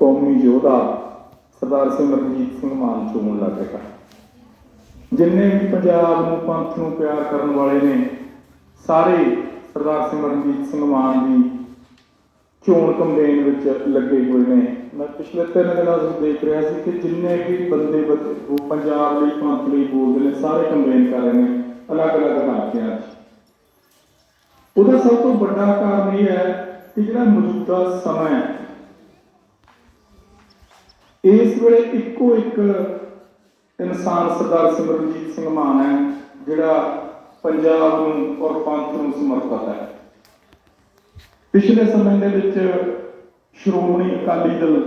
ਕੌਮੀ ਯੋਧਾ ਸਰਦਾਰ ਸਿਮਰਨਜੀਤ ਸਿੰਘ ਮਾਨ ਚੋਣ ਲੱਗ ਰਿਹਾ ਜਿੰਨੇ ਵੀ ਪੰਜਾਬ ਨੂੰ ਪੰਥ ਨੂੰ ਪਿਆਰ ਕਰਨ ਵਾਲੇ ਨੇ, ਸਾਰੇ ਸਰਦਾਰ ਸਿਮਰਨਜੀਤ ਸਿੰਘ ਮਾਨ ਦੀ ਚੋਣ ਕੰਪੇਨ ਵਿੱਚ ਲੱਗੇ ਹੋਏ ਨੇ। ਮੈਂ ਪਿਛਲੇ ਤਿੰਨ ਦਿਨਾਂ ਤੋਂ ਦੇਖ ਰਿਹਾ ਸੀ ਕਿ ਜਿੰਨੇ ਵੀ ਬੰਦੇ ਉਹ ਪੰਜਾਬ ਲਈ, ਪੰਥ ਲਈ ਬੋਲਦੇ ਨੇ, ਸਾਰੇ ਕੰਪੇਨ ਕਰ ਰਹੇ ਨੇ, ਅਲੱਗ-ਅਲੱਗ ਹਲਕਿਆਂ 'ਚ ਉਹਦਾ ਸਭ ਤੋਂ ਵੱਡਾ ਕਾਰਨ ਇਹ ਹੈ ਕਿ ਜਿਹੜਾ ਮੌਜੂਦਾ ਸਮਾਂ ਹੈ ਇਸ ਵੇਲੇ ਇੱਕੋ ਇੱਕ ਇਨਸਾਨ ਸਰਦਾਰ ਸਿਮਰਨਜੀਤ ਸਿੰਘ ਮਾਨ ਹੈ, ਜਿਹੜਾ ਪੰਜਾਬ ਨੂੰ ਔਰ ਪੰਥ ਨੂੰ ਸਮਰਪਿਤ ਹੈ। ਪਿਛਲੇ ਸਮੇਂ ਦੇ ਵਿੱਚ ਸ਼੍ਰੋਮਣੀ ਅਕਾਲੀ ਦਲ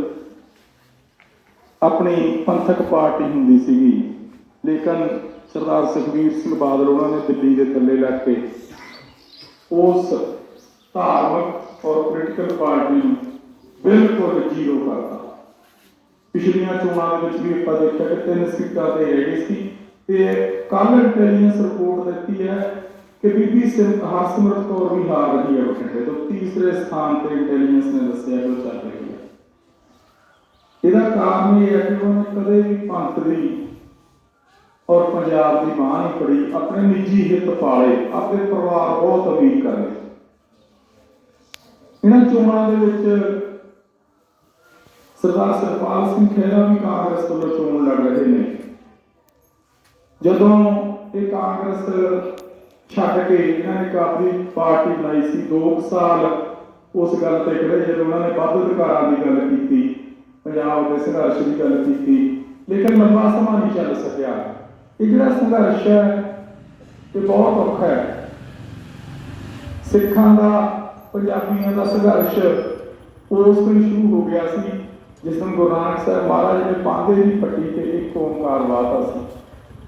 ਆਪਣੀ ਪੰਥਕ ਪਾਰਟੀ ਹੁੰਦੀ ਸੀਗੀ, ਲੇਕਿਨ ਸਰਦਾਰ ਸੁਖਬੀਰ ਸਿੰਘ ਬਾਦਲ ਉਹਨਾਂ ਨੇ ਦਿੱਲੀ ਦੇ ਥੱਲੇ ਲੱਗ ਕੇ ਉਸ ਧਾਰਮਿਕ ਔਰ ਪੋਲੀਟੀਕਲ ਪਾਰਟੀ ਨੂੰ ਬਿਲਕੁਲ ਜ਼ੀਰੋ ਕਰਤਾ। ਪਿਛਲੀਆਂ ਚੋਣਾਂ ਦੇ ਵਿੱਚ ਵੀ ਆਪਾਂ ਦੇਖਿਆ ਕਿ ਤਿੰਨ ਸੀਟਾਂ ਤੇ ਹੈਗੀ ਸੀ। ਤੇ ਕੱਲ ਇੰਟੈਲੀਜੈਂਸ ਰਿਪੋਰਟ ਦਿੱਤੀ ਹੈ ਕਿ ਬੀਬੀ ਹਰਸਿਮਰਤ ਕੌਰ ਵੀ ਹਾਰ ਰਹੀ ਹੈ ਬਠਿੰਡੇ ਤੋਂ। ਤੀਸਰੇ ਸਥਾਨ ਤੇ ਇੰਟੈਲੀਜੈਂਸ ਨੇ ਦੱਸਿਆ ਕਿ ਉਹ ਚੱਲ ਰਹੀ ਹੈ। ਇਹਦਾ ਕਾਰਨ ਇਹ ਹੈ ਕਿ ਉਹਨੇ ਕਦੇ ਵੀ ਪੰਥ ਦੀ ਔਰ ਪੰਜਾਬ ਦੀ ਮਾਂ ਨਹੀਂ ਪੜੀ ਆਪਣੇ ਨਿੱਜੀ ਹਿੱਤ ਪਾਲੇ, ਆਪਣੇ ਪਰਿਵਾਰ ਬਹੁਤ ਅਮੀਰ ਕਰੇ ਇਹਨਾਂ ਚੋਣਾਂ ਦੇ ਵਿੱਚ ਸਰਦਾਰ ਸਰਪਾਲ ਸਿੰਘ ਖਹਿਰਾ ਵੀ ਕਾਂਗਰਸ ਤੋਂ ਚੋਣ ਲੜ ਰਹੇ ਨੇ। ਜਦੋਂ ਇਹ ਕਾਂਗਰਸ ਛੱਡ ਕੇ ਇਹਨਾਂ ਨੇ ਕਾਫੀ ਪਾਰਟੀ ਬਣਾਈ ਸੀ 2 ਸਾਲ, ਉਸ ਗੱਲ ਤੇ ਖੜੇ ਜਦੋਂ ਉਹਨਾਂ ਨੇ ਵੱਧ ਅਧਿਕਾਰਾਂ ਦੀ ਗੱਲ ਕੀਤੀ, ਪੰਜਾਬ ਦੇ ਸੰਘਰਸ਼ ਦੀ ਗੱਲ ਕੀਤੀ, ਲੇਕਿਨ ਲੰਬਾ ਸਮਾਂ ਨਹੀਂ ਚੱਲ ਸਕਿਆ। ਇਹ ਜਿਹੜਾ ਸੰਘਰਸ਼ ਹੈ, ਇਹ ਬਹੁਤ ਔਖਾ ਹੈ। ਸਿੱਖਾਂ ਦਾ, ਪੰਜਾਬੀਆਂ ਦਾ ਸੰਘਰਸ਼ ਉਸ ਦਿਨ ਸ਼ੁਰੂ ਹੋ ਗਿਆ ਸੀ। ਜਿਸ ਦਿਨ ਗੁਰੂ ਨਾਨਕ ਸਾਹਿਬ ਮਹਾਰਾਜ ਨੇ ਪਾਂਦੇ ਦੀ ਪੱਟੀ ਤੇ ਇੱਕ ਓੰਕਾਰ ਵਾਤਾ ਸੀ।